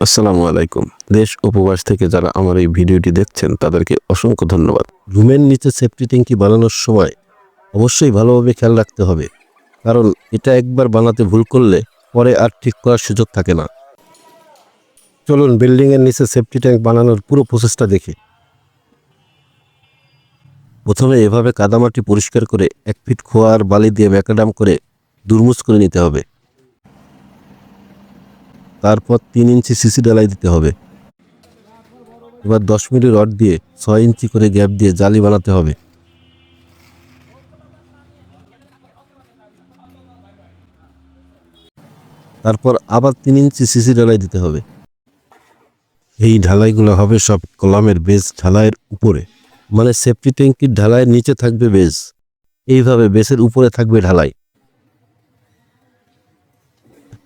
আসসালামু আলাইকুম। দেশ উপবাস থেকে যারা আমার এই ভিডিওটি দেখছেন, তাদেরকে অসংখ্য ধন্যবাদ। রুমের নিচে সেফটি ট্যাঙ্কি বানানোর সময় অবশ্যই ভালোভাবে খেয়াল রাখতে হবে, কারণ এটা একবার বানাতে ভুল করলে পরে আর ঠিক করার সুযোগ থাকে না। চলুন বিল্ডিংয়ের নিচে সেফটি ট্যাঙ্ক বানানোর পুরো প্রসেসটা দেখি। প্রথমে এভাবে কাদামাটি পরিষ্কার করে এক ফিট খোয়ার বালি দিয়ে ম্যাকাডাম করে দুরমুজ করে নিতে হবে। তারপর তিন ইঞ্চি সিসি ডালাই দিতে হবে। এবার দশ মিলি রড দিয়ে ছয় ইঞ্চি করে গ্যাপ দিয়ে জালি বানাতে হবে। তারপর আবার তিন ইঞ্চি সিসি ঢালাই দিতে হবে। এই ঢালাইগুলো হবে সব কলামের বেজ ঢালাইয়ের উপরে। মানে সেফটি ট্যাঙ্কির ঢালাইয়ের নিচে থাকবে বেজ। এইভাবে বেসের উপরে থাকবে ঢালাই।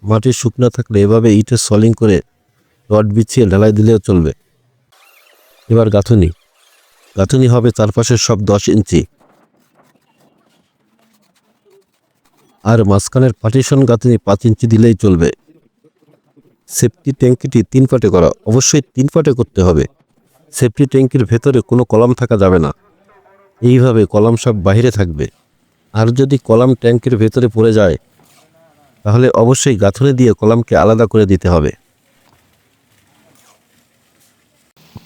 মাটি শুকনো থাকলে এভাবে ইটের সলিং করে রড বিছিয়ে ঢালাই দিলেও চলবে। এবার গাঁথুনি। গাঁথুনি হবে চারপাশের সব দশ ইঞ্চি। আর মাঝখানের পার্টিশন গাঁথুনি পাঁচ ইঞ্চি দিলেই চলবে। সেফটি ট্যাঙ্কিটি তিন পাটে করা। অবশ্যই তিন পাটে করতে হবে। সেফটি ট্যাঙ্কির ভেতরে কোনো কলাম থাকা যাবে না। এইভাবে কলাম সব বাইরে থাকবে। আর যদি কলাম ট্যাঙ্কের ভেতরে পড়ে যায় তাহলে অবশ্যই গাঁথুনি দিয়ে কলামকে আলাদা করে দিতে হবে।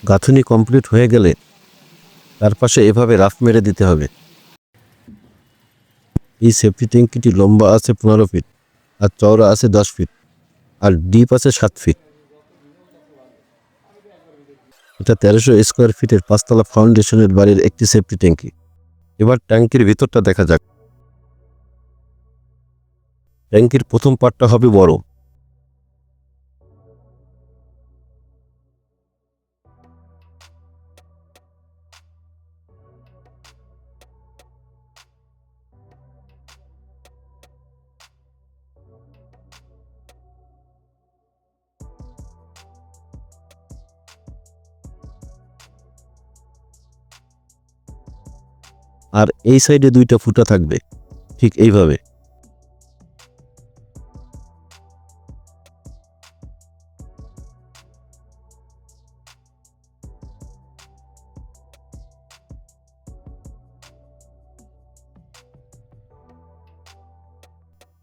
গাঁথুনি কমপ্লিট হয়ে গেলে তার পাশে এভাবে রাফ মেরে দিতে হবে। এই সেফটি ট্যাঙ্কিটি লম্বা আছে পনেরো ফিট আর চওড়া আছে দশ ফিট আর ডিপ আছে সাত ফিট। এটা তেরোশো স্কোয়ার ফিটের পাঁচতলা ফাউন্ডেশনের বাড়ির একটি সেফটি ট্যাঙ্কি। এবার ট্যাঙ্কির ভিতরটা দেখা যাক। ট্যাঙ্কির প্রথম পার্টটা হবে বড়। আর এই সাইডে দুইটা ফুটা থাকবে ঠিক এইভাবে।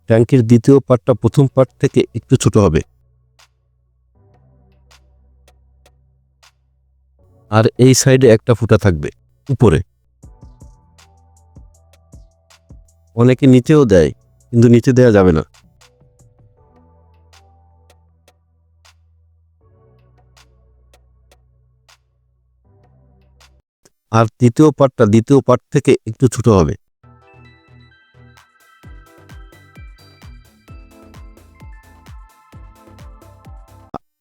ট্যাঙ্কির দ্বিতীয় পার্টটা প্রথম পার্ট থেকে একটু ছোট হবে। আর এই সাইডে একটা ফুটা থাকবে, উপরে। অনেকে নিচেও দেয়, কিন্তু নিচে দেওয়া যাবে না। আর তৃতীয় পার্টটা দ্বিতীয় পার্ট থেকে একটু ছোট হবে।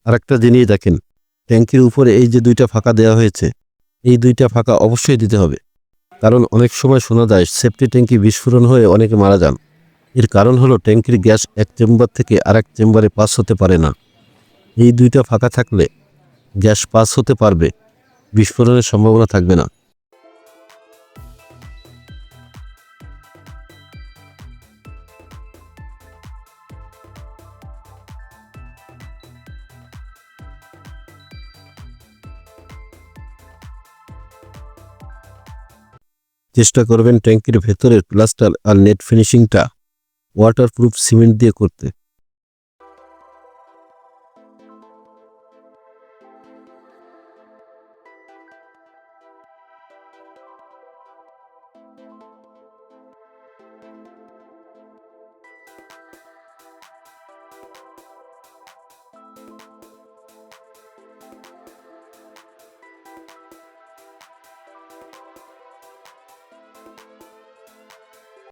আরেকটা জিনিস দেখেন, ট্যাঙ্কির উপরে এই যে দুইটা ফাঁকা দেওয়া হয়েছে, এই দুইটা ফাঁকা অবশ্যই দিতে হবে। কারণ অনেক সময় শোনা যায়, সেফটি ট্যাঙ্কি বিস্ফোরণ হয়ে অনেকে মারা যান। এর কারণ হলো ট্যাঙ্কির গ্যাস এক চেম্বার থেকে আরেক চেম্বারে পাস হতে পারে না। এই দুইটা ফাঁকা থাকলে গ্যাস পাস হতে পারবে, বিস্ফোরণের সম্ভাবনা থাকবে না। চেষ্টা করবেন ট্যাঙ্কির ভেতরের প্লাস্টার আর নেট ফিনিশিংটা ওয়াটারপ্রুফ সিমেন্ট দিয়ে করতে।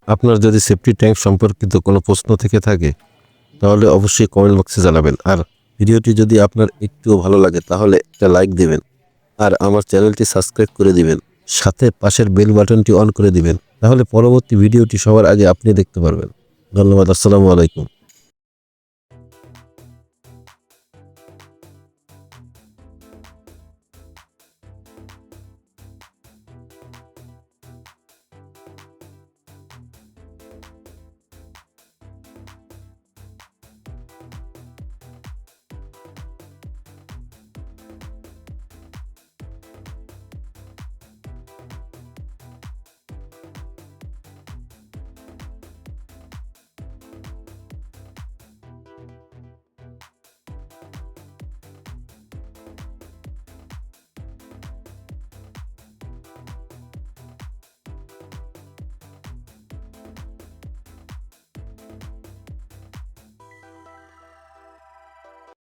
আপনার যদি সেফটি ট্যাঙ্ক সম্পর্কিত কোনো প্রশ্ন থেকে থাকে, তাহলে অবশ্যই কমেন্ট বক্সে জানাবেন। আর ভিডিওটি যদি আপনার একটুও ভালো লাগে, তাহলে একটা লাইক দেবেন। আর আমার চ্যানেলটি সাবস্ক্রাইব করে দিবেন। সাথে পাশের বেল বাটনটি অন করে দিবেন। তাহলে পরবর্তী ভিডিওটি সবার আগে আপনি দেখতে পারবেন। ধন্যবাদ, আসসালামু আলাইকুম।